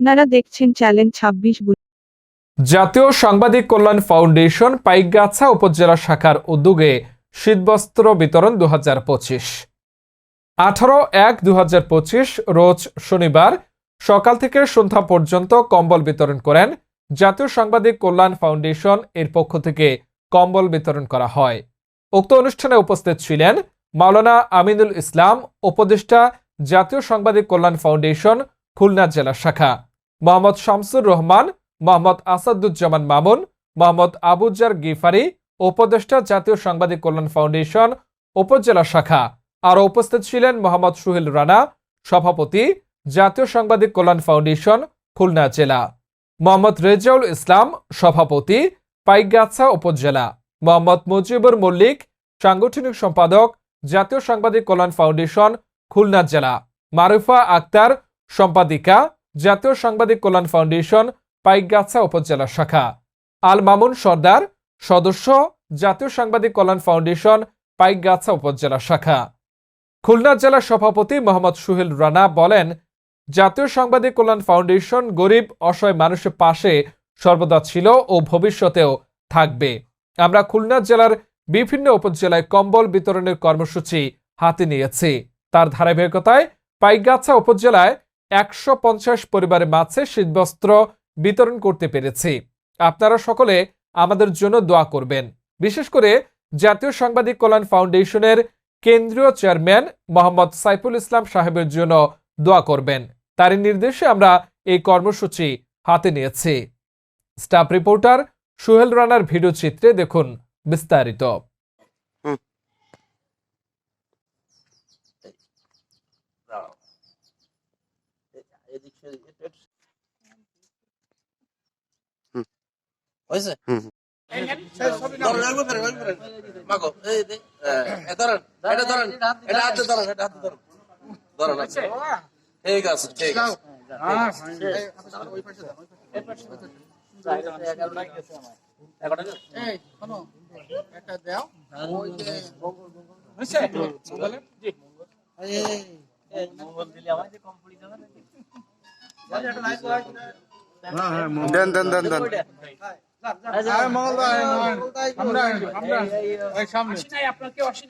আপনারা দেখছেন চ্যালেঞ্জ ছাব্বিশ জাতীয় সাংবাদিক কল্যাণ ফাউন্ডেশন পাইকগাছা উপজেলা শাখার উদ্যোগে শীতবস্ত্র বিতরণ দু হাজার পঁচিশ। আঠারো এক দু হাজার পঁচিশ, রোজ শনিবার, সকাল থেকে সন্ধ্যা পর্যন্ত কম্বল বিতরণ করেন জাতীয় সাংবাদিক কল্যাণ ফাউন্ডেশন এর পক্ষ থেকে কম্বল বিতরণ করা হয়। উক্ত অনুষ্ঠানে উপস্থিত ছিলেন মাওলানা আমিনুল ইসলাম, উপদেষ্টা জাতীয় সাংবাদিক কল্যাণ ফাউন্ডেশন, খুলনা জেলা শাখা। মোহাম্মদ শামসুর রহমান, মোহাম্মদ আসাদুজ্জামান মামুন, মোহাম্মদ আবুজার গিফারি, উপদেষ্টা জাতীয় সাংবাদিক কল্যাণ ফাউন্ডেশন, উপজেলা শাখা। আরও উপস্থিত ছিলেন মোহাম্মদ সুহেল রানা, সভাপতি, জাতীয় সাংবাদিক কল্যাণ ফাউন্ডেশন, খুলনা জেলা। মোহাম্মদ রেজাউল ইসলাম, সভাপতি পাইকগাছা উপজেলা। মোহাম্মদ মুজিবুর মল্লিক, সাংগঠনিক সম্পাদক, জাতীয় সাংবাদিক কল্যাণ ফাউন্ডেশন, খুলনা জেলা। মারুফা আক্তার, সম্পাদিকা জাতীয় সাংবাদিক কল্যাণ ফাউন্ডেশন, পাইকগাছা উপজেলা শাখা। আল মামুন সর্দার, সদস্য, জাতীয় সাংবাদিক কল্যাণ ফাউন্ডেশন, পাইকগাছা উপজেলা শাখা। খুলনা জেলা সভাপতি মোহাম্মদ সুহেল রানা বলেন, জাতীয় সাংবাদিক কল্যাণ ফাউন্ডেশন গরিব, অসহায় মানুষের পাশে সর্বদা ছিল ও ভবিষ্যতেও থাকবে। আমরা খুলনা জেলার বিভিন্ন উপজেলায় কম্বল বিতরণের কর্মসূচি হাতে নিয়েছি। তার ধারাবাহিকতায় পাইকগাছা উপজেলায় একশো পঞ্চাশ পরিবারের মাঝে শীতবস্ত্র বিতরণ করতে পেরেছি। আপনারা সকলে আমাদের জন্য দোয়া করবেন। বিশেষ করে জাতীয় সাংবাদিক কল্যাণ ফাউন্ডেশনের কেন্দ্রীয় চেয়ারম্যান মোহাম্মদ সাইফুল ইসলাম সাহেবের জন্য দোয়া করবেন। তারই নির্দেশে আমরা এই কর্মসূচি হাতে নিয়েছি। স্টাফ রিপোর্টার সুহেল রানার ভিডিও চিত্রে দেখুন বিস্তারিত। এদিক সেদিক হয়েছে ধরেন, একবার ধরেন, একবার ধরেন। মাগো, এই দে, হ্যাঁ, এ ধরেন, এটা ধরেন, এটা হাতে ধরেন, এটা হাতে ধরেন। ধরেন, আচ্ছা। ঠিক আছে, ঠিক আছে। দেন দেন দেন দেন আসি নাই আপনার কেউ আসি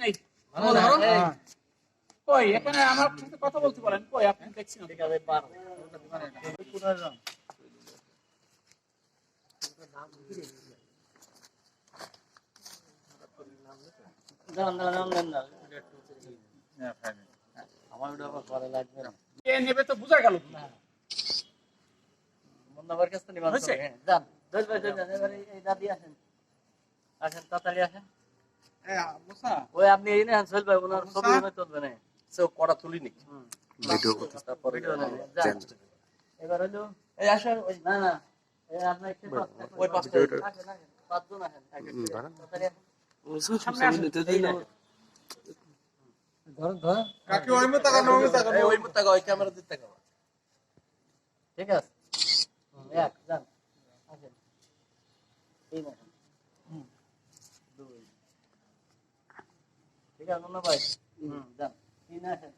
নাই কই এখানে আমার সাথে কথা বলতে পারেন কই আপনি দেখছি না কে নেবে তো বোঝা গেল না হয়েছে? ওই আপনি এই নেন সোহেল ভাই ওনার ছবি ওনার তুলবে না। সে কড়া তুলিনি। ভিডিও করতে তারপরে ভিডিও নেন যান। এবার হলো এই আসেন, ওই না না এই একটু ওই পাঁচটা আসেন, আসেন, পাঁচজন আসেন। তাড়াতাড়ি আসেন। সামনে আসেন। এই নেন। এই ওই মুখ তাকাও, ওই ক্যামেরা দিকে তাকাও। ঠিক আছে। এক যান আসেন। তিন আসেন হুম, দুই। ঠিক আছে মুন্না ভাই? হুম। যান। তিন আসেন।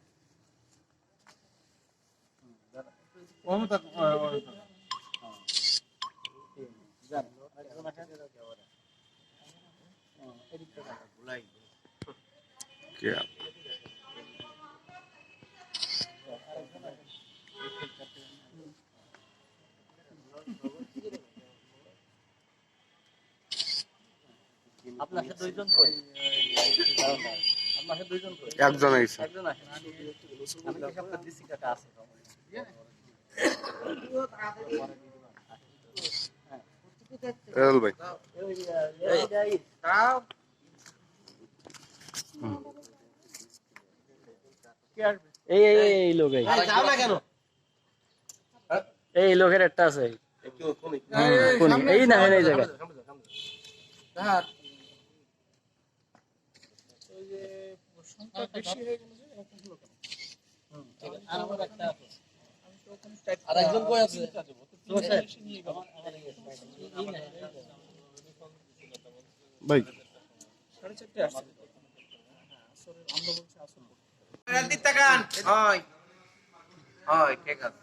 হুম। তিন, যান। আরেকজন আসেন। হুম, এদিক থেকে আসেন। কে আপনার সাথে দুইজন কই? দাঁড়ান, দাঁড়ান। আপনার সাথে দুইজন কই? একজন আইছে একজন আসেন। আমি কি সবটা দিছি কাকা আছে এল ভাই। এই, এই, এই এই এই, এই। লোক এই যাও না কেন? এই লোকের একটা আছে। এই না এই জায়গা সামনে যাও, সামনে যাও। সংখ্যা বেশি হয়ে গেল যে এরকম হলো কেন? আর আমার একটা আছে। আর একজন কই আছে? ভাই। সাড়ে চারটে আসছে। আমরা বলছি আসর করতে। হয়, হয়, ঠিক আছে।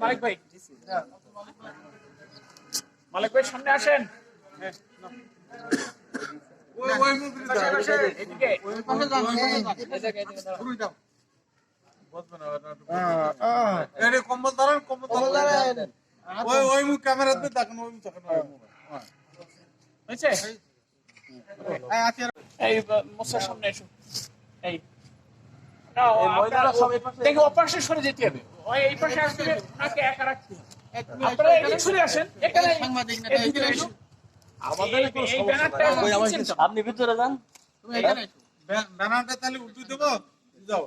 মালিক ভাই। মালিক ভাই সামনে আসেন। হ্যাঁ, দাঁড়াও। কম্বল ধরেন কম্বল ওই ওই মুখ ক্যামেরাতে দেখেন ওই মুখ দেখেন ওই মুখ। হয়েছে? এই মোসার সামনে এসো। এই। দেখি অপাশে সরে যেতে হবে। এই পাশে আসলে ওনাকে একা রাখতে হবে। আপনারা এদিকে সরে আসেন এখানে। আপনি ভিতরে যান। ব্যানারটা তাহলে উল্টে দেবো? যাও।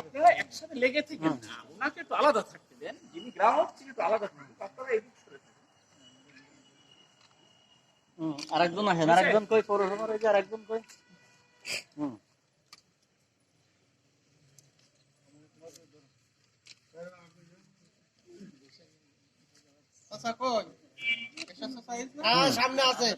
আপনারা একসাথে লেগে থেকে না। ওনাকে একটু আলাদা থাকতে দেন। যিনি গ্রাহক তিনি একটু আলাদা থাকবেন। আপনারা এদিক সরে আরেকজন আসেন। আরেকজন কই? পৌরসভার ওই যে আরেকজন কই? হুম। সামনে আছে।